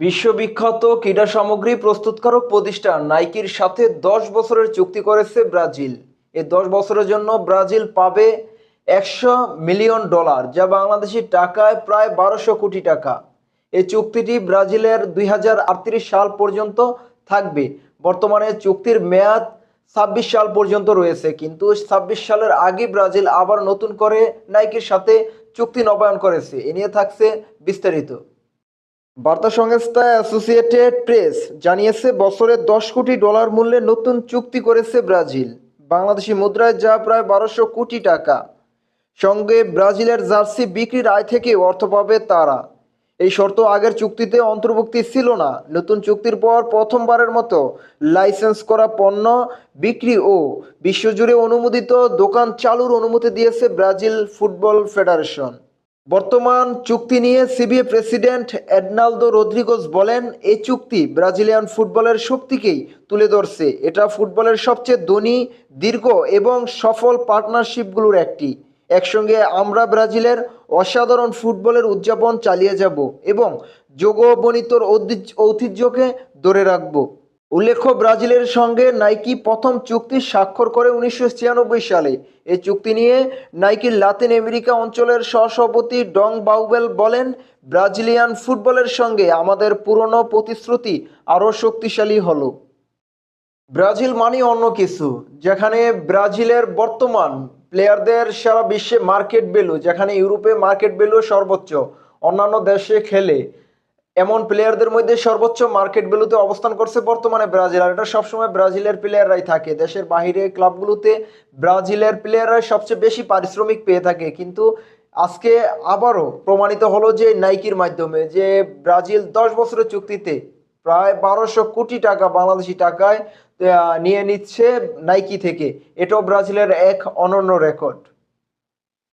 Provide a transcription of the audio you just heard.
বিশ্ববিখ্যাত ক্রীড়া সামগ্রী প্রস্তুতকারক প্রতিষ্ঠান নাইকির সাথে দশ বছরের চুক্তি করেছে ব্রাজিল। এই দশ বছরের জন্য ব্রাজিল পাবে একশো মিলিয়ন ডলার, যা বাংলাদেশি টাকায় প্রায় বারোশো কোটি টাকা। এই চুক্তিটি ব্রাজিলের দুই হাজার আটত্রিশ সাল পর্যন্ত থাকবে। বর্তমানে চুক্তির মেয়াদ ছাব্বিশ সাল পর্যন্ত রয়েছে, কিন্তু ছাব্বিশ সালের আগে ব্রাজিল আবার নতুন করে নাইকির সাথে চুক্তি নবায়ন করেছে। এ নিয়ে থাকছে বিস্তারিত। বার্তা সংস্থা অ্যাসোসিয়েটেড প্রেস জানিয়েছে, বছরে দশ কোটি ডলার মূল্যে নতুন চুক্তি করেছে ব্রাজিল। বাংলাদেশি মুদ্রায় যা প্রায় বারোশো কোটি টাকা। সঙ্গে ব্রাজিলের জার্সি বিক্রির আয় থেকে অর্থ পাবে তারা। এই শর্ত আগের চুক্তিতে অন্তর্ভুক্তি ছিল না। নতুন চুক্তির পর প্রথমবারের মতো লাইসেন্স করা পণ্য বিক্রি ও বিশ্বজুড়ে অনুমোদিত দোকান চালুর অনুমতি দিয়েছে ব্রাজিল ফুটবল ফেডারেশন। বর্তমান চুক্তি নিয়ে সিবিএ প্রেসিডেন্ট এডনালদো রদ্রিগোস বলেন এই চুক্তি ব্রাজিলিয়ান ফুটবলের শক্তিকেই তুলে ধরছে। এটা ফুটবলের সবচেয়ে ধনী, দীর্ঘ এবং সফল পার্টনারশিপগুলোর একটি। একসঙ্গে আমরা ব্রাজিলের অসাধারণ ফুটবলের উদযাপন চালিয়ে যাব এবং যোগবনিতর ঐতিহ্য- ঐতিহ্যকে ধরে রাখব। উল্লেখ্য, ব্রাজিলের সঙ্গে নাইকি প্রথম চুক্তি স্বাক্ষর করে উনিশশো ছিয়ানব্বই সালে। এই চুক্তি নিয়ে নাইকির লাতিন আমেরিকা অঞ্চলের সহসভাপতি ডং বাউবেল বলেন, ব্রাজিলিয়ান ফুটবলের সঙ্গে আমাদের পুরনো প্রতিশ্রুতি আরও শক্তিশালী হলো। ব্রাজিল মানে অন্য কিছু, যেখানে ব্রাজিলের বর্তমান প্লেয়ারদের সারা বিশ্বে মার্কেট ভ্যালু, যেখানে ইউরোপে মার্কেট ভ্যালু সর্বোচ্চ, অন্যান্য দেশে খেলে। এমন প্লেয়ারদের মধ্যে সর্বোচ্চ মার্কেট ভ্যালুতে অবস্থান করছে বর্তমানে ব্রাজিল। আর এটা সবসময় ব্রাজিলের প্লেয়াররাই থাকে। দেশের বাইরে ক্লাবগুলোতে ব্রাজিলের প্লেয়াররাই সবচেয়ে বেশি পারিশ্রমিক পেয়ে থাকে। কিন্তু আজকে আবারও প্রমাণিত হলো যে নাইকির মাধ্যমে যে ব্রাজিল দশ বছরের চুক্তিতে প্রায় বারোশো কোটি টাকা বাংলাদেশি টাকায় নিয়ে নিচ্ছে নাইকি থেকে। এটাও ব্রাজিলের এক অনন্য রেকর্ড